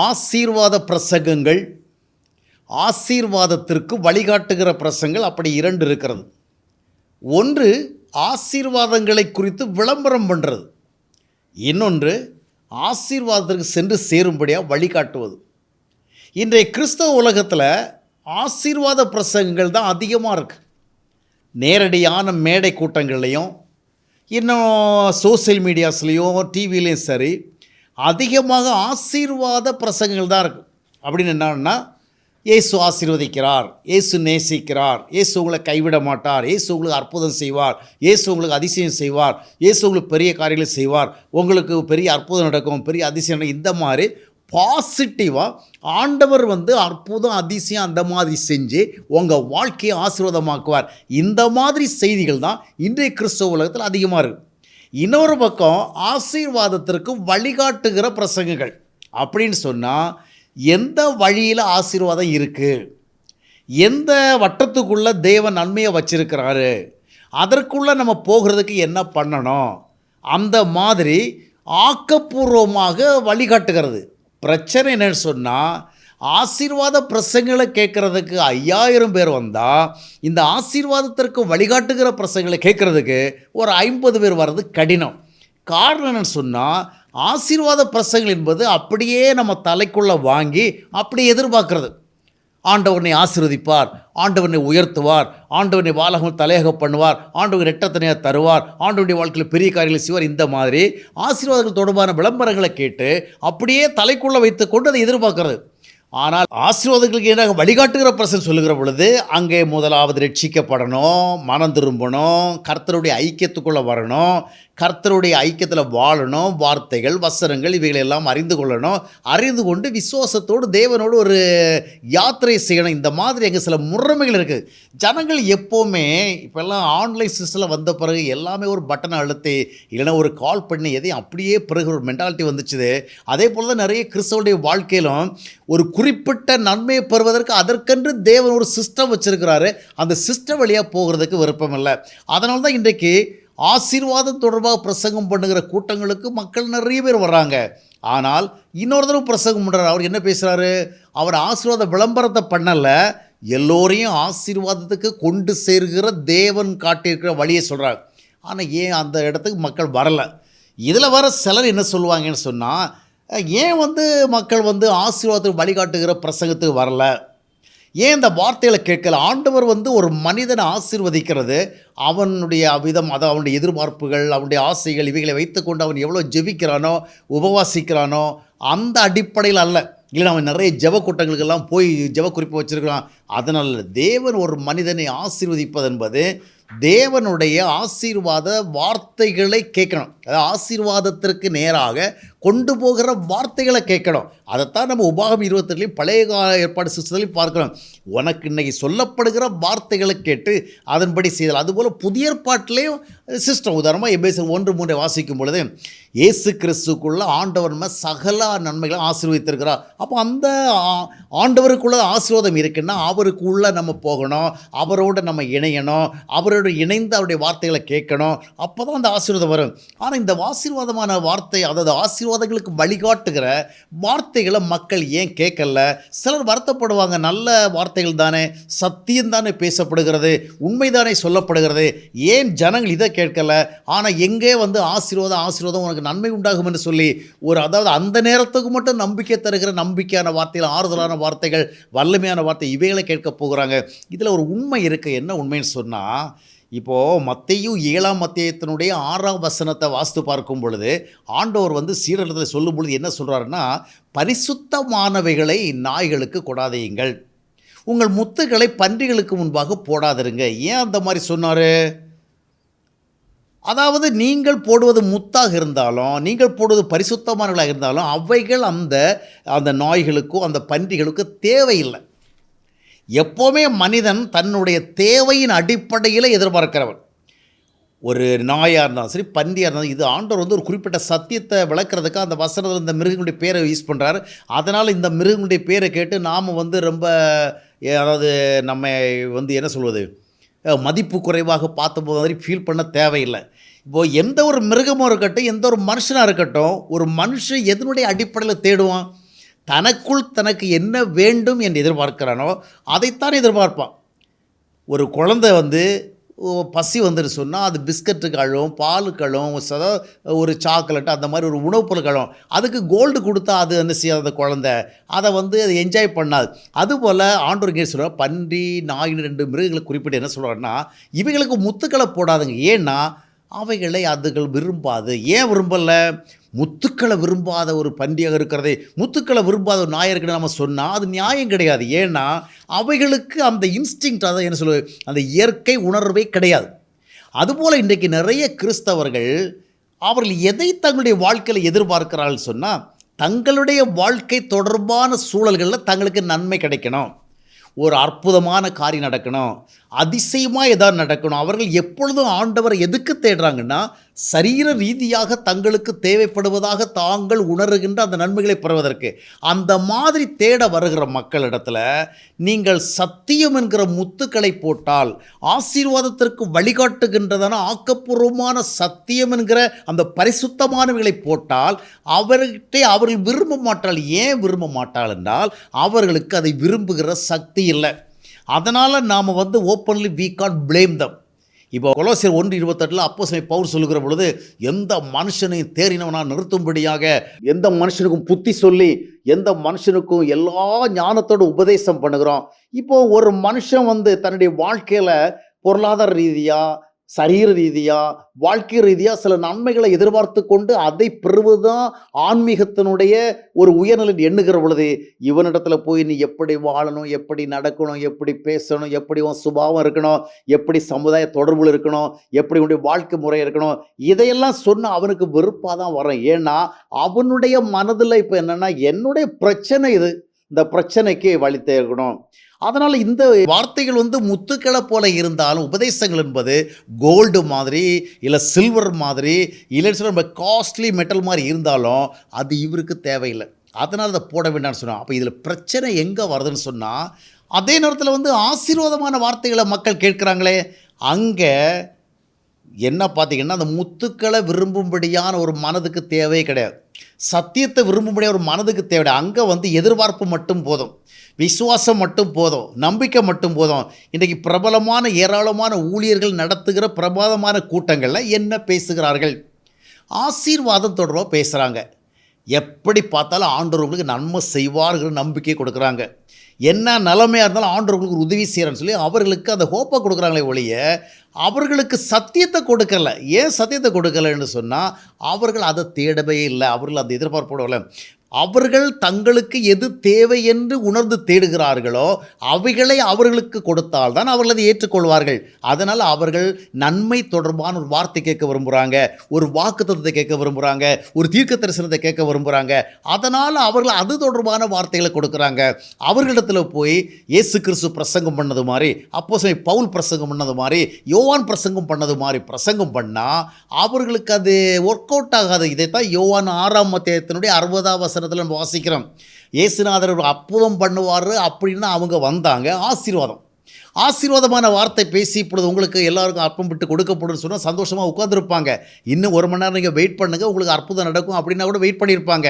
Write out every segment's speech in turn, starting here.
ஆசீர்வாத பிரசங்கங்கள் ஆசீர்வாதத்திற்கு வழிகாட்டுகிற பிரசங்கள் அப்படி இரண்டு இருக்கிறது. ஒன்று ஆசீர்வாதங்களை குறித்து விளம்பரம் பண்ணுறது இன்னொன்று ஆசீர்வாதத்திற்கு சென்று சேரும்படியாக வழிகாட்டுவது. இன்றைய கிறிஸ்தவ உலகத்தில் ஆசீர்வாத பிரசங்கங்கள் தான் அதிகமாக இருக்குது நேரடியான மேடை கூட்டங்கள்லையும் இன்னும் சோசியல் மீடியாஸ்லேயும் டிவிலையும் சரி அதிகமாக ஆசீர்வாத பிரசங்கங்கள் தான் இருக்கும். அப்படின்னு என்னன்னா இயேசு ஆசீர்வதிக்கிறார் இயேசு நேசிக்கிறார் இயேசு உங்களை கைவிட மாட்டார் இயேசு உங்களுக்கு அற்புதம் செய்வார் இயேசு உங்களுக்கு அதிசயம் செய்வார் இயேசு உங்களுக்கு பெரிய காரியங்களை செய்வார் உங்களுக்கு பெரிய அற்புதம் நடக்கும் பெரிய அதிசயம் நடக்கும். இந்த மாதிரி பாசிட்டிவாக ஆண்டவர் வந்து அற்புதம் அதிசயம் அந்த மாதிரி செஞ்சு உங்கள் வாழ்க்கையை ஆசீர்வாதமாக்குவார். இந்த மாதிரி செய்திகள் தான் இன்றைய கிறிஸ்தவ உலகத்தில் அதிகமாக இருக்குது இன்னொரு பக்கம் ஆசீர்வாதத்திற்கு வழிகாட்டுகிற பிரசங்கங்கள். அப்படின்னு சொன்னால் எந்த வழியில் ஆசீர்வாதம் இருக்குது எந்த வட்டத்துக்குள்ளே தேவன் நன்மையை வச்சிருக்கிறாரு? அதற்குள்ளே நம்ம போகிறதுக்கு என்ன பண்ணணும்? அந்த மாதிரி ஆக்கப்பூர்வமாக வழிகாட்டுகிறது. பிரச்சனை என்னன்னு சொன்னால் ஆசீர்வாத பிரசங்களை கேட்குறதுக்கு ஐயாயிரம் பேர் வந்தால் இந்த ஆசீர்வாதத்திற்கு வழிகாட்டுகிற பிரசங்களை கேட்குறதுக்கு ஒரு ஐம்பது பேர் வர்றது கடினம். காரணம் என்னன்னு சொன்னால் ஆசீர்வாத பிரசங்கள் என்பது அப்படியே நம்ம தலைக்குள்ளே வாங்கி அப்படி எதிர்பார்க்கறது. ஆண்டவனை ஆசீர்வதிப்பார் ஆண்டவனை உயர்த்துவார் ஆண்டவனை வாழகம் தலையாக பண்ணுவார் ஆண்டவன் ரெட்டத்தனையாக தருவார் ஆண்டவனுடைய வாழ்க்கையில் பெரிய காரியங்களை செய்வார் இந்த மாதிரி ஆசீர்வாதங்கள் தொடர்பான விளம்பரங்களை கேட்டு அப்படியே தலைக்குள்ளே வைத்துக்கொண்டு அதை எதிர்பார்க்கறது. ஆனால் ஆசீர்வாதங்களுக்கு எதிராக வழிகாட்டுகிற பிரசன் சொல்லுகிற பொழுது அங்கே முதலாவது ரட்சிக்கப்படணும் மனம் திரும்பணும் கர்த்தருடைய ஐக்கியத்துக்குள்ளே வரணும் கர்த்தருடைய ஐக்கியத்தில் வாழணும் வார்த்தைகள் வசனங்கள் இவைகளை எல்லாம் அறிந்து கொள்ளணும் அறிந்து கொண்டு விசுவாசத்தோடு தேவனோடு ஒரு யாத்திரை செய்யணும். இந்த மாதிரி எங்கள் சில முறைமைகள் இருக்குது ஜனங்கள் எப்போவுமே இப்போல்லாம் ஆன்லைன் சிஸ்டில் வந்த பிறகு எல்லாமே ஒரு பட்டனை அழுத்தி இல்லைன்னா ஒரு கால் பண்ணி எதையும் அப்படியே பிறகு ஒரு மென்டாலிட்டி வந்துச்சு அதே போல் தான் நிறைய கிறிஸ்தவனுடைய வாழ்க்கையிலும் ஒரு குறிப்பிட்ட நன்மையை பெறுவதற்கு அதற்கென்று தேவன் ஒரு சிஸ்டம் வச்சுருக்கிறாரு. அந்த சிஸ்டம் வழியாக போகிறதுக்கு விருப்பம் இல்லை அதனால தான் இன்றைக்கு ஆசீர்வாதம் தொடர்பாக பிரசங்கம் பண்ணுகிற கூட்டங்களுக்கு மக்கள் நிறைய பேர் வர்றாங்க. ஆனால் இன்னொரு தடவை பிரசங்கம் பண்ணுறாரு அவர் என்ன பேசுகிறாரு அவர் ஆசீர்வாத விளம்பரத்தை பண்ணலை. எல்லோரையும் ஆசீர்வாதத்துக்கு கொண்டு சேர்கிற தேவன் காட்டியிருக்கிற வழியை சொல்கிறார் ஆனால் ஏன் அந்த இடத்துக்கு மக்கள் வரலை? இதில் வர சிலர் என்ன சொல்லுவாங்கன்னு சொன்னால் ஏன் வந்து மக்கள் வந்து ஆசீர்வாதத்துக்கு வழிகாட்டுகிற பிரசங்கத்துக்கு வரல? ஏன் இந்த வார்த்தைகளை கேட்கல? ஆண்டவர் வந்து ஒரு மனிதனை ஆசீர்வதிக்கிறது. அவனுடைய விதம் அது அவனுடைய எதிர்பார்ப்புகள் அவனுடைய ஆசைகள் இவைகளை வைத்துக்கொண்டு அவன் எவ்வளோ ஜெபிக்கிறானோ உபவாசிக்கிறானோ அந்த அடிப்படையில் அல்ல. இல்லை அவன் நிறைய ஜெப கூட்டங்களுக்கெல்லாம் போய் ஜெப குறிப்பு வச்சுருக்கிறான். அதனால் தேவன் ஒரு மனிதனை ஆசீர்வதிப்பது என்பது தேவனுடைய ஆசீர்வாத வார்த்தைகளை கேட்கணும். அதாவது ஆசீர்வாதத்திற்கு நேராக கொண்டு போகிற வார்த்தைகளை கேட்கணும். அதைத்தான் நம்ம உபாகம் இருபத்தெட்டுலையும் பழைய கால ஏற்பாடு சிஸ்டத்துலையும் பார்க்கணும். உனக்கு இன்றைக்கி சொல்லப்படுகிற வார்த்தைகளை கேட்டு அதன்படி செய்தல். அதுபோல் புதிய ஏற்பாட்டிலையும் சிஸ்டம் உதாரணமாக எபேசர் ஒன்று மூன்றை வாசிக்கும் பொழுது இயேசு கிறிஸ்துக்குள்ள ஆண்டவர் சகல நன்மைகளை ஆசீர்வதித்திருக்கிறார். அப்போ அந்த ஆ- ஆண்டவருக்குள்ள ஆசீர்வாதம் இருக்குன்னா அவருக்குள்ளே நம்ம போகணும். அவரோட நம்ம இணையணும். அவரோட இணைந்து அவருடைய வார்த்தைகளை கேட்கணும். அப்போ தான் அந்த ஆசீர்வாதம் வரும். ஆனால் இந்த ஆசீர்வாதமான வார்த்தை அதாவது ஆசீர்வாதங்களுக்கு வழிகாட்டுகிற வார்த்தைகளை மக்கள் ஏன் கேட்கல? சிலர் வருத்தப்படுவாங்க நல்ல வார்த்தைகள் தானே சத்தியம் தானே பேசப்படுகிறது உண்மைதானே சொல்லப்படுகிறது. ஏன் ஜனங்கள் இதை கேட்கல? ஆனால் எங்கே வந்து ஆசீர்வாதம் ஆசீர்வாதம் உனக்கு நன்மை உண்டாகும் என்று சொல்லி ஒரு அதாவது அந்த நேரத்துக்கு மட்டும் நம்பிக்கை தருகிற நம்பிக்கையான வார்த்தைகள் ஆறுதலான வார்த்தைகள் வல்லமையான வார்த்தை இவைகளை கேட்க போகிறாங்க. இதில் ஒரு உண்மை இருக்குது என்ன உண்மைன்னு சொன்னால் இப்போது மத்தையும் ஏழாம் மத்தியத்தினுடைய ஆறாம் வசனத்தை வாஸ்து பார்க்கும் பொழுது ஆண்டவர் வந்து சீடத்தில் சொல்லும் பொழுது என்ன சொல்கிறாருன்னா பரிசுத்தமானவைகளை நாய்களுக்கு கொடாதையுங்கள். உங்கள் முத்துக்களை பன்றிகளுக்கு முன்பாக போடாதிருங்க. ஏன் அந்த மாதிரி சொன்னார்? அதாவது நீங்கள் போடுவது முத்தாக இருந்தாலும் நீங்கள் போடுவது பரிசுத்தமானவர்களாக இருந்தாலும் அவைகள் அந்த அந்த நாய்களுக்கும் அந்த பன்றிகளுக்கும் தேவையில்லை. எப்போவுமே மனிதன் தன்னுடைய தேவையின் அடிப்படையில் எதிர்பார்க்கிறவன். ஒரு நாயாக இருந்தாலும் சரி பன்றியாக இருந்தாலும் இது ஆண்டவர் வந்து ஒரு குறிப்பிட்ட சத்தியத்தை விளக்குறதுக்கு அந்த வசனத்தில் இந்த மிருகங்களுடைய பேரை யூஸ் பண்ணுறாரு அதனால் இந்த மிருகங்களுடைய பேரை கேட்டு நாம் வந்து ரொம்ப அதாவது நம்ம வந்து என்ன சொல்வது மதிப்பு குறைவாக பார்த்தபோது மாதிரி ஃபீல் பண்ண தேவையில்லை. இப்போது எந்த ஒரு மிருகமும் இருக்கட்டும் எந்த ஒரு மனுஷனாக இருக்கட்டும் ஒரு மனுஷன் எதனுடைய அடிப்படையில் தேடுவான்? தனக்குள் தனக்கு என்ன வேண்டும் என்று எதிர்பார்க்கிறானோ அதைத்தான் எதிர்பார்ப்பான். ஒரு குழந்தை வந்து பசி வந்துட்டு சொன்னால் அது பிஸ்கட்டு கழும் பால் அழும் சதா ஒரு சாக்லேட்டு அந்த மாதிரி ஒரு உணவுப் பொருள் அழும் அதுக்கு கோல்டு கொடுத்தா அது என்ன செய்யாத அந்த குழந்தை. அதை வந்து அது என்ஜாய் பண்ணாது. அதுபோல் ஆண்டோர் இங்கே சொல்கிறார் பன்றி நாயின் ரெண்டு மிருகங்களை குறிப்பிட்டு என்ன சொல்கிறாருன்னா இவைகளுக்கு முத்துக்களை போடாதுங்க. ஏன்னா அவைகளை அதுகள் விரும்பாது. ஏன் விரும்பலை? முத்துக்களை விரும்பாத ஒரு பண்டிகை இருக்கிறதே முத்துக்களை விரும்பாத ஒரு நாய் இருக்குன்னு நம்ம சொன்னால் அது நியாயம் கிடையாது. ஏன்னா அவைகளுக்கு அந்த இன்ஸ்டிங் அதை என்ன சொல்லுவது? அந்த இயற்கை உணர்வே கிடையாது. அதுபோல் இன்றைக்கு நிறைய கிறிஸ்தவர்கள் அவர்கள் எதை தங்களுடைய வாழ்க்கையில் எதிர்பார்க்கிறார்கள் சொன்னால் தங்களுடைய வாழ்க்கை தொடர்பான சூழல்களில் தங்களுக்கு நன்மை கிடைக்கணும். ஒரு அற்புதமான காரியம் நடக்கணும். அதிசயமாக எதாவது நடக்கணும். அவர்கள் எப்பொழுதும் ஆண்டவரை எதுக்கு தேடுறாங்கன்னா சரீர ரீதியாக தங்களுக்கு தேவைப்படுவதாக தாங்கள் உணர்கின்ற அந்த நன்மைகளை பெறுவதற்கு. அந்த மாதிரி தேட வருகிற மக்களிடத்துல நீங்கள் சத்தியம் என்கிற முத்துக்களை போட்டால் ஆசீர்வாதத்திற்கு வழிகாட்டுகின்றதான ஆக்கப்பூர்வமான சத்தியம் என்கிற அந்த பரிசுத்தமானவைகளை போட்டால் அவர்கிட்ட அவர்கள் விரும்ப மாட்டாள் ஏன் விரும்ப மாட்டாள் என்றால் அவர்களுக்கு அதை விரும்புகிற சக்தி இல்லை. அதனால் நாம் வந்து openly we can't blame them இப்போ கொலோசியர் ஒன்று இருபத்தெட்டில் அப்போ பவுல் சொல்லுகிற பொழுது எந்த மனுஷனையும் தேறினவனாக நிறுத்தும்படியாக எந்த மனுஷனுக்கும் புத்தி சொல்லி எந்த மனுஷனுக்கும் எல்லா ஞானத்தோட உபதேசம் பண்ணுகிறோம். இப்போ ஒரு மனுஷன் வந்து தன்னுடைய வாழ்க்கையில் பொருளாதார ரீதியாக சரீர ரீதியாக வாழ்க்கை ரீதியாக சில நன்மைகளை எதிர்பார்த்து கொண்டு அதை பெறுவதுதான் ஆன்மீகத்தினுடைய ஒரு உயர்நிலை எண்ணுகிற பொழுது இவனிடத்துல போய் நீ எப்படி வாழணும் எப்படி நடக்கணும் எப்படி பேசணும் எப்படி உன் சுபாவம் இருக்கணும் எப்படி சமுதாய தொடர்புல இருக்கணும் எப்படி உன்னுடைய வாழ்க்கை முறை இருக்கணும் இதையெல்லாம் சொன்ன அவனுக்கு வெறுப்பாக தான் வரும் ஏன்னா அவனுடைய மனதில் இப்போ என்னன்னா என்னுடைய பிரச்சனை இது. இந்த பிரச்சனைக்கு வழி தேர்க்கணும் அதனால் இந்த வார்த்தைகள் வந்து முத்துக்களை போல இருந்தாலும் உபதேசங்கள் என்பது கோல்டு மாதிரி இல்லை சில்வர் மாதிரி இல்லைன்னு சொல்ல நம்ம காஸ்ட்லி மெட்டல் மாதிரி இருந்தாலும் அது இவருக்கு தேவையில்லை. அதனால் அதை போட வேண்டாம்னு சொன்னான் அப்போ இதில் பிரச்சனை எங்கே வருதுன்னு சொன்னால் அதே நேரத்தில் வந்து ஆசீர்வாதமான வார்த்தைகளை மக்கள் கேட்குறாங்களே அங்கே என்ன பார்த்தீங்கன்னா அந்த முத்துக்களை விரும்பும்படியான ஒரு மனதுக்கு தேவையே கிடையாது. சத்தியத்தை விரும்பும்படிய ஒரு மனதுக்கு தேவை அங்கே வந்து எதிர்பார்ப்பு மட்டும் போதும். விசுவாசம் மட்டும் போதும். நம்பிக்கை மட்டும் போதும். இன்றைக்கி பிரபலமான ஏராளமான ஊழியர்கள் நடத்துகிற பிரபலமான கூட்டங்களில் என்ன பேசுகிறார்கள்? ஆசீர்வாதம் தொடர்பாக பேசுகிறாங்க எப்படி பார்த்தாலும் ஆண்டவர்களுக்கு நன்மை செய்வார்கள் நம்பிக்கை கொடுக்குறாங்க. என்ன நிலமையாக இருந்தாலும் ஆண்டவர்களுக்கு ஒரு உதவி செய்கிறேன்னு சொல்லி அவர்களுக்கு அந்த ஹோப்பை கொடுக்குறாங்களே ஒழிய அவர்களுக்கு சத்தியத்தை கொடுக்கல. ஏன் சத்தியத்தை கொடுக்கலன்னு சொன்னால் அவர்கள் அதை தேடவே இல்லை. அவர்கள் அந்த எதிர்பார்ப்போட அவர்கள் தங்களுக்கு எது தேவை என்று உணர்ந்து தேடுகிறார்களோ அவைகளை அவர்களுக்கு கொடுத்தால் தான் அவர்கள் அதை ஏற்றுக்கொள்வார்கள். அதனால் அவர்கள் நன்மை தொடர்பான ஒரு வார்த்தை கேட்க விரும்புகிறாங்க ஒரு வாக்குத்தத்தை கேட்க விரும்புகிறாங்க ஒரு தீர்க்க தரிசனத்தை கேட்க விரும்புகிறாங்க அதனால் அவர்கள் அது தொடர்பான வார்த்தைகளை கொடுக்குறாங்க. அவர்களிடத்தில் போய் இயேசு கிறிஸ்து பிரசங்கம் பண்ணது மாதிரி அப்போ பவுல் பிரசங்கம் பண்ணது மாதிரி யோவான் பிரசங்கம் பண்ணது மாதிரி பிரசங்கம் பண்ணால் அவர்களுக்கு அது ஒர்க் அவுட் ஆகாது. இதைத்தான் யோவான் ஆறாம் அத்தியாயத்தினுடைய அறுபதாம் வசனத்தில் நம்ம வாசிக்கிறோம். இயேசுநாதர் ஒரு அற்புதம் பண்ணுவார் அப்படின்னு அவங்க வந்தாங்க. ஆசீர்வாதம். ஆசீர்வாதமான வார்த்தை பேசி இப்பொழுது உங்களுக்கு எல்லாருக்கும் அற்பம் விட்டு கொடுக்கப்படும் சொன்னால் சந்தோஷமாக உட்காந்துருப்பாங்க இன்னும் ஒரு மணி நேரம் நீங்கள் வெயிட் பண்ணுங்கள் உங்களுக்கு அற்புதம் நடக்கும் அப்படின்னா கூட வெயிட் பண்ணியிருப்பாங்க.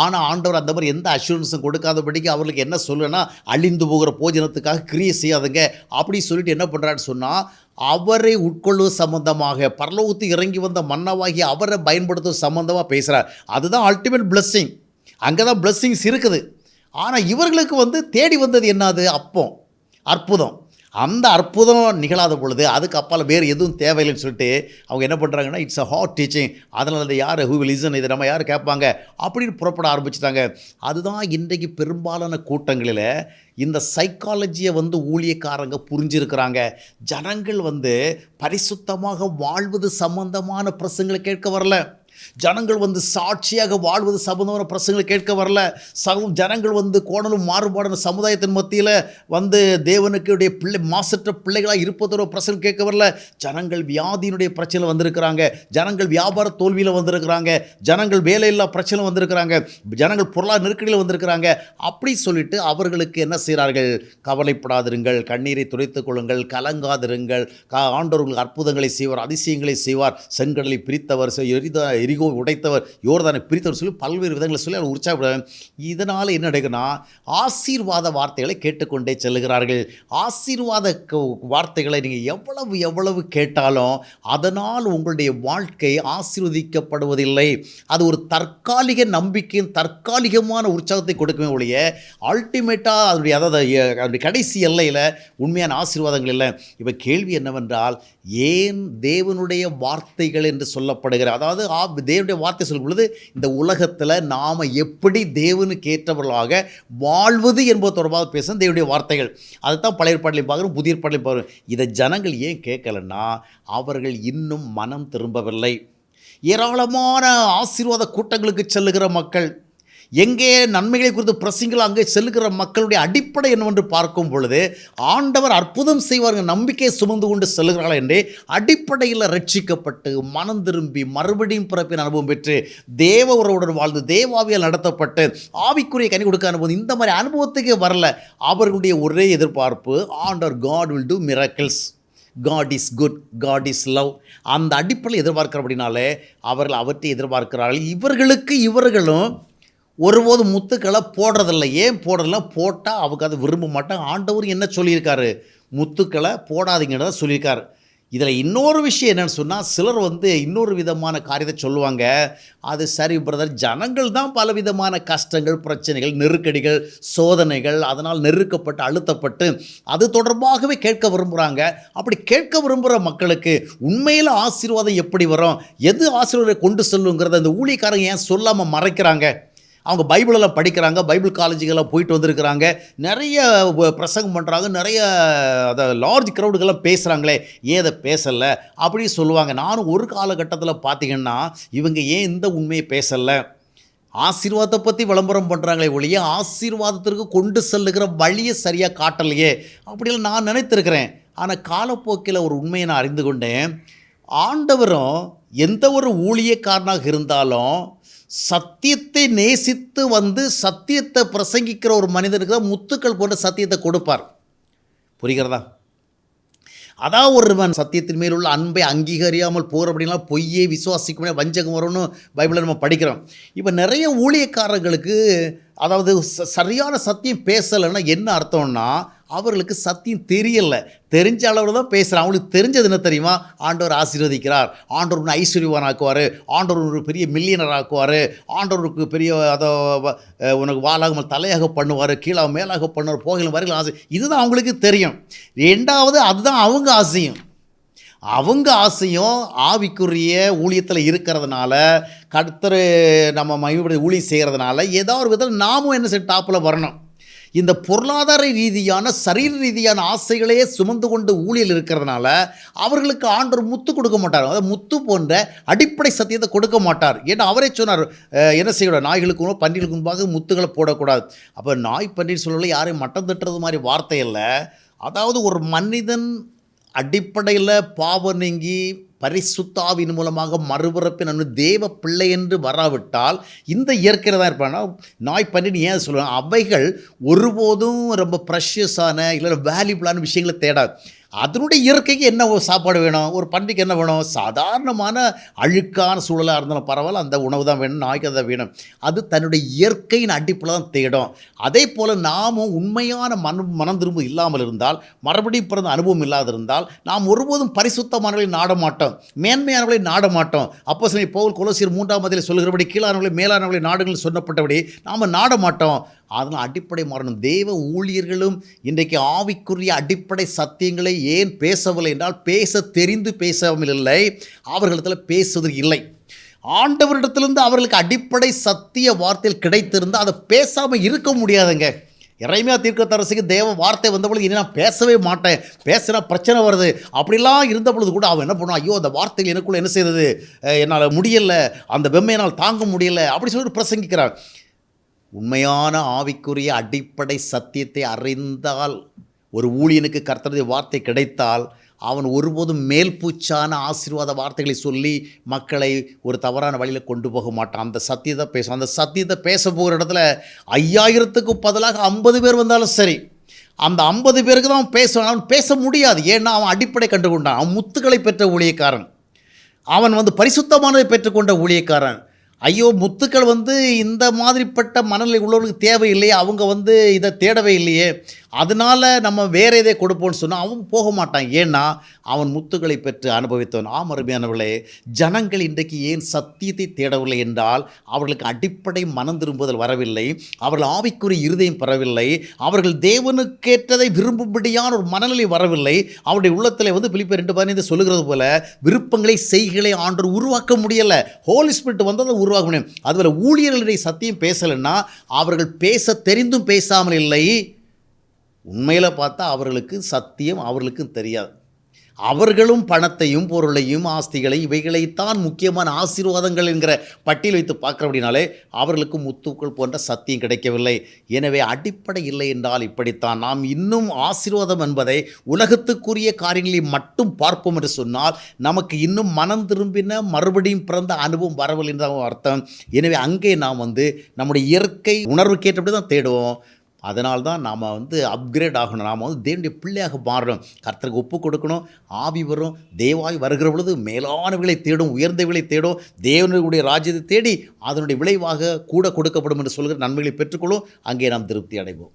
ஆனால் ஆண்டவர் அந்த மாதிரி எந்த அஷூரன்ஸும் கொடுக்காதபடிக்கு அவர்களுக்கு என்ன சொல்லுன்னா அழிந்து போகிற போஜனத்துக்காக கிரியை செய்யாதுங்க அப்படி சொல்லிட்டு என்ன பண்ணுறான்னு சொன்னால் அவரை உட்கொள்வது சம்பந்தமாக பரலோகத்து இறங்கி வந்த மன்னவாகி அவரை பயன்படுத்துவது சம்பந்தமாக பேசுகிறார் அதுதான் அல்டிமேட் பிளஸ்ஸிங் அங்கே தான் பிளஸ்ஸிங்ஸ் இருக்குது. ஆனால் இவர்களுக்கு வந்து தேடி வந்தது என்னது? அப்போ. அற்புதம். அந்த அற்புதம் நிகழாத பொழுது அதுக்கு அப்பால் வேறு எதுவும் தேவையில்லைன்னு சொல்லிட்டு அவங்க என்ன பண்ணுறாங்கன்னா இட்ஸ் அ ஹாட் டீச்சிங் அதனால் அதை யார் ஹூ லிசன் இதை நம்ம யார் கேட்பாங்க? அப்படின்னு புறப்பட ஆரம்பிச்சிட்டாங்க. அதுதான் இன்றைக்கு பெரும்பாலான கூட்டங்களில் இந்த சைக்காலஜியை வந்து ஊழியக்காரங்க புரிஞ்சிருக்கிறாங்க. ஜனங்கள் வந்து பரிசுத்தமாக வாழ்வது சம்பந்தமான பிரசங்களை கேட்க வரல. ஜனங்கள் வந்து சாட்சியாக வாழ்வது சம்பந்தமான பிரசங்களை கேட்க வரல. சக ஜனங்கள் வந்து கோணலும் மாறுபாடான சமுதாயத்தின் மத்தியில் வந்து தேவனுக்குடைய பிள்ளை மாசற்ற பிள்ளைகளாக இருப்பதோட பிரசங்க கேட்க வரல. ஜனங்கள் வியாதியினுடைய பிரச்சனை வந்திருக்கிறாங்க. ஜனங்கள் வியாபார தோல்வியில் வந்திருக்கிறாங்க. ஜனங்கள் வேலையில்லா பிரச்சனை வந்திருக்கிறாங்க. ஜனங்கள் பொருளாதார நெருக்கடியில் வந்திருக்கிறாங்க. அப்படி சொல்லிட்டு அவர்களுக்கு என்ன செய்கிறார்கள்? கவலைப்படாதிருங்கள். கண்ணீரை துடைத்துக் கொள்ளுங்கள். கலங்காதிருங்கள். ஆண்டவர்கள் அற்புதங்களை செய்வார் அதிசயங்களை செய்வார். செங்கடலை பிரித்தவர் செ- எரி எரிகோ உடைத்தவர் யோர்தானை பிரித்தவர் சொல்லி பல்வேறு விதங்களை சொல்லி அவர் உற்சாகப்படுவேன். இதனால் என்ன நடக்குன்னா ஆசீர்வாத வார்த்தைகளை கேட்டுக்கொண்டே செல்லுகிறார்கள். ஆசீர்வாத வார்த்தைகளை நீங்கள் எவ்வளவு எவ்வளவு கேட்டாலும் அதனால் உங்களுடைய வாழ்க்கை ஆசீர்வதிக்கப்படுவதில்லை. அது ஒரு தற்காலிக நம்பிக்கையின் தற்காலிகமான உற்சாகத்தை கொடுக்குமே ஒழிய அல்டிமேட்டாக அதனுடைய அதாவது அதனுடைய கடைசி எல்லையில் உண்மையான ஆசீர்வாதங்கள் இல்லை. இப்போ கேள்வி என்னவென்றால் ஏன் தேவனுடைய வார்த்தைகள் என்று சொல்லப்படுகிற அதாவது தேவனுடைய வார்த்தை சொல்லும் பொழுது இந்த உலகத்தில் நாம் எப்படி தேவனுக்கு ஏற்றவர்களாக வாழ்வது என்பது தொடர்பாக பேசும் தேவனுடைய வார்த்தைகள். அதுதான் பழைய பாடலையும் பார்க்குறோம் புதிய பாடலையும் பார்க்குறோம். இதை ஜனங்கள் ஏன் கேட்கலன்னா அவர்கள் இன்னும் மனம் திரும்பவில்லை. ஏராளமான ஆசீர்வாத கூட்டங்களுக்கு செல்லுகிற மக்கள் எங்கே நன்மைகளை குறித்து பிரசங்கள் அங்கே செல்லுகிற மக்களுடைய அடிப்படை என்னவென்று பார்க்கும் பொழுது ஆண்டவர் அற்புதம் செய்வார்கள் நம்பிக்கை சுமந்து கொண்டு செல்கிறார்கள் என்றே அடிப்படையில் ரட்சிக்கப்பட்டு மனம் திரும்பி மறுபடியும் பிறப்பின் அனுபவம் பெற்று தேவ உறவுடன் வாழ்ந்து தேவாவியால் நடத்தப்பட்டு ஆவிக்குரிய கனி கொடுக்க அனுபவம் இந்த மாதிரி அனுபவத்துக்கே வரல. அவர்களுடைய ஒரே எதிர்பார்ப்பு ஆண்டவர் God will do miracles God is good God is love அந்த அடிப்படையில் எதிர்பார்க்கிற அப்படின்னாலே அவர்கள் அவற்றை எதிர்பார்க்கிறார்கள். இவர்களுக்கு இவர்களும் ஒருபோதும் முத்துக்களை போடுறதில்ல. ஏன் போடுறதில்ல? போட்டால் அவங்க அதை விரும்ப மாட்டாங்க. ஆண்டவர் என்ன சொல்லியிருக்காரு? முத்துக்களை போடாதீங்கன்னு தான் சொல்லியிருக்காரு. இதில் இன்னொரு விஷயம் என்னென்னு சொன்னால் சிலர் வந்து இன்னொரு விதமான காரியத்தை சொல்லுவாங்க. அது சரி பிரதர் ஜனங்கள் தான் பல விதமான கஷ்டங்கள் பிரச்சனைகள் நெருக்கடிகள் சோதனைகள் அதனால் நெருக்கப்பட்டு அழுத்தப்பட்டு அது தொடர்பாகவே கேட்க விரும்புகிறாங்க அப்படி கேட்க விரும்புகிற மக்களுக்கு உண்மையில் ஆசீர்வாதம் எப்படி வரும்? எது ஆசீர்வாதம் கொண்டு செல்லுங்கிறத அந்த ஊழியக்காரங்க ஏன் சொல்லாமல் மறைக்கிறாங்க? அவங்க பைபிளெல்லாம் படிக்கிறாங்க பைபிள் காலேஜுக்கெல்லாம் போயிட்டு வந்திருக்கிறாங்க. நிறைய பிரசங்கம் பண்ணுறாங்க நிறைய அதை லார்ஜ் க்ரௌடுக்கெல்லாம் பேசுகிறாங்களே ஏன் அதை பேசலை? அப்படி சொல்லுவாங்க. நானும் ஒரு காலகட்டத்தில் பார்த்தீங்கன்னா இவங்க ஏன் இந்த உண்மையை பேசலை? ஆசீர்வாதத்தை பற்றி விளம்பரம் பண்ணுறாங்களே ஒழிய ஆசீர்வாதத்திற்கு கொண்டு செல்லுகிற வழியை சரியாக காட்டலையே அப்படிலாம் நான் நினைத்திருக்கிறேன். ஆனால் காலப்போக்கில் ஒரு உண்மையை நான் அறிந்து கொண்டேன். ஆண்டவரும் எந்த ஒரு ஊழியக்காரனாக இருந்தாலும் சத்தியத்தை நேசித்து வந்து சத்தியத்தை பிரசங்கிக்கிற ஒரு மனிதனுக்கு தான் முத்துக்கள் போன்ற சத்தியத்தை கொடுப்பார். புரிகிறதா? அதான் ஒருவன் சத்தியத்தின் மேல் உள்ள அன்பை அங்கீகரியாமல் போகிற அப்படின்னா பொய்யே விசுவாசிக்கும் வஞ்சகம் வரும்னு பைபிளில் நம்ம படிக்கிறோம். இப்போ நிறைய ஊழியக்காரர்களுக்கு அதாவது ச- சரியான சத்தியம் பேசலைன்னா என்ன அர்த்தம்னா அவர்களுக்கு சத்தியம் தெரியல. தெரிஞ்ச அளவில் தான் பேசுகிறேன் அவங்களுக்கு தெரிஞ்சது என்ன தெரியுமா? ஆண்டவர் ஆசீர்வதிக்கிறார். ஆண்டவர் ஒன்று ஐஸ்வர்யவான் ஆக்குவார் ஆண்டவர் ஒரு பெரிய மில்லியனர் ஆக்குவார். ஆண்டவருக்கு பெரிய அதை வ- உனக்கு வாலாகாமல் தலையாக பண்ணுவார். கீழே மேலாக பண்ணுவார். போகலும் வரையில் ஆசை. இதுதான் அவங்களுக்கு தெரியும். ரெண்டாவது அதுதான் அவங்க ஆசையும். அவங்க ஆசையும் ஆவிக்குரிய ஊழியத்தில் இருக்கிறதுனால கடுத்தர் நம்ம மகிழ்படி ஊழியம் செய்கிறதுனால ஏதோ ஒரு விதத்தில் நாமும் என்ன செய்ய டாப்பில் வரணும். இந்த பொருளாதார ரீதியான சரீர ரீதியான ஆசைகளையே சுமந்து கொண்டு ஊழியல் இருக்கிறதுனால அவர்களுக்கு ஆண்டவர் முத்து கொடுக்க மாட்டார். அதாவது முத்து போன்ற அடிப்படை சத்தியத்தை கொடுக்க மாட்டார். ஏன்னா அவரே சொன்னார் என்ன செய்யக்கூடாது நாய்களுக்கும் பன்றிகளுக்கு முன்பாக முத்துகளை போடக்கூடாது. அப்போ நாய் பன்றி சொல்லல யாரையும் மட்டம் தட்டுறது மாதிரி வார்த்தை இல்லை அதாவது ஒரு மனிதன் அடிப்படையில் பாவம் நீங்கி பரிசுத்தாவின் மூலமாக மறுபிறப்பின் அனு தேவ பிள்ளை என்று வராவிட்டால் இந்த இயற்கையில் தான் இருப்பாங்கன்னா நாய் பண்ணிட்டு ஏன் சொல்லுவேன் அவைகள் ஒருபோதும் ரொம்ப ப்ரஷியஸான இல்லை வேல்யூபிளான விஷயங்களை தேடாது. அதனுடைய இயற்கைக்கு என்ன ஒரு சாப்பாடு வேணும்? ஒரு பன்றிக்கு என்ன வேணும்? சாதாரணமான அழுக்கான சூழலாக இருந்தாலும் பரவாயில்ல அந்த உணவு தான் வேணும் நாய்க்கு அதை வேணும். அது தன்னுடைய இயற்கையின் அடிப்பில் தான் தேடும். அதே போல் நாமும் உண்மையான மனம் மனம் திரும்ப இல்லாமல் இருந்தால் மறுபடியும் பிறந்த அனுபவம் இல்லாத இருந்தால் நாம் ஒருபோதும் பரிசுத்தமானவர்களை நாட மாட்டோம். மேன்மையானவர்களை நாட மாட்டோம். அப்போ சில போல் கொலோசியர் மூன்றாம் மதியில் சொல்கிறபடி கீழானவர்களை மேலானவர்களை நாடுகள் சொன்னப்பட்டபடி நாம் நாட மாட்டோம். அதனால் அடிப்படை மாறணும். தேவ ஊழியர்களும் இன்றைக்கு ஆவிக்குரிய அடிப்படை சத்தியங்களை ஏன் பேசவில்லை என்றால் பேச தெரிந்து பேசாமல் இல்லை. அவர்களிடத்தில் பேசுவது இல்லை. ஆண்டவரிடத்திலிருந்து அவர்களுக்கு அடிப்படை சத்திய வார்த்தையில் கிடைத்திருந்தால் அதை பேசாமல் இருக்க முடியாதுங்க. இறைமையா தீர்க்கத்தரசுக்கு தேவ வார்த்தை வந்த பொழுது இனி நான் பேசவே மாட்டேன். பேசினா பிரச்சனை வருது. அப்படிலாம் இருந்த பொழுது கூட அவன் என்ன பண்ணுவான்? ஐயோ அந்த வார்த்தைகள் எனக்குள்ளே என்ன செய்தது? என்னால் முடியல. அந்த வெம்மையினால் தாங்க முடியல. அப்படி சொல்லிட்டு பிரசங்கிக்கிறார் உண்மையான ஆவிக்குரிய அடிப்படை சத்தியத்தை அறிந்தால் ஒரு ஊழியனுக்கு கர்த்தருடைய வார்த்தை கிடைத்தால் அவன் ஒருபோதும் மேல்பூச்சான ஆசீர்வாத வார்த்தைகளை சொல்லி மக்களை ஒரு தவறான வழியில் கொண்டு போக மாட்டான். அந்த சத்தியத்தை பேசும் அந்த சத்தியத்தை பேச போகிற இடத்துல ஐயாயிரத்துக்கு பதிலாக ஐம்பது பேர் வந்தாலும் சரி அந்த ஐம்பது பேருக்கு தான் அவன் பேசுவான். அவன் பேச முடியாது. ஏன்னா அவன் அடிப்படை கண்டுகொண்டான். அவன் முத்துக்களை பெற்ற ஊழியக்காரன். அவன் வந்து பரிசுத்தமானதை பெற்றுக்கொண்ட ஊழியக்காரன். ஐயோ முத்துக்கள் வந்து இந்த மாதிரிப்பட்ட மனநிலை உள்ளவர்களுக்கு தேவையில்லையே அவங்க வந்து இதை தேடவே இல்லையே. அதனால் நம்ம வேறு எதை கொடுப்போம்னு சொன்னால் அவன் போக மாட்டான். ஏன்னா அவன் முத்துக்களை பெற்று அனுபவித்தவன். ஆம் அருமையானவர்களே ஜனங்கள் இன்றைக்கு ஏன் சத்தியத்தை தேடவில்லை என்றால் அவர்களுக்கு அடிப்படை மனம் திரும்புதல் வரவில்லை. அவர்கள் ஆவிக்குரிய இருதயம் பெறவில்லை. அவர்கள் தேவனுக்கேற்றதை விரும்பும்படியான ஒரு மனநிலை வரவில்லை. அவருடைய உள்ளத்தில் வந்து பிலிப்பர் ரெண்டு பதினைந்து சொல்லுகிறது போல விருப்பங்களை செய்களை ஆண்டு உருவாக்க முடியலை. ஹோலி ஸ்பிரிட் வந்து அதை உருவாக்க முடியும். அதுபோல் ஊழியர்களுடைய சத்தியம் பேசலைன்னா அவர்கள் பேச தெரிந்தும் பேசாமல் இல்லை. உண்மையில் பார்த்தா அவர்களுக்கு சத்தியம் அவர்களுக்கும் தெரியாது. அவர்களும் பணத்தையும் பொருளையும் ஆஸ்திகளை இவைகளைத்தான் முக்கியமான ஆசீர்வாதங்கள் என்கிற பட்டியல் வைத்து பார்க்குற அப்படின்னாலே அவர்களுக்கு முத்துக்கள் போன்ற சத்தியம் கிடைக்கவில்லை. எனவே அடிப்படை இல்லை என்றால் இப்படித்தான். நாம் இன்னும் ஆசீர்வாதம் என்பதை உலகத்துக்குரிய காரியங்களை மட்டும் பார்ப்போம் என்று சொன்னால் நமக்கு இன்னும் மனம் திரும்பின மறுபடியும் பிறந்த அனுபவம் வரவில்லை என்ற அர்த்தம். எனவே அங்கே நாம் வந்து நம்முடைய இயற்கை உணர்வுக்கேற்றபடி தான் தேடுவோம். அதனால் தான் நாம் வந்து அப்கிரேட் ஆகணும். நாம் வந்து தேவனுடைய பிள்ளையாக மாறணும். கர்த்தருக்கு ஒப்பு கொடுக்கணும். ஆவி வரும். தேவாய் வருகிற பொழுது விலை தேடும் உயர்ந்தவைகளை தேடும் தேவனுடைய ராஜ்யத்தை தேடி அதனுடைய விளைவாக கூட கொடுக்கப்படும் என்று சொல்கிற நன்மைகளை பெற்றுக்கொள்ளும் அங்கே நாம் திருப்தி அடைவோம்.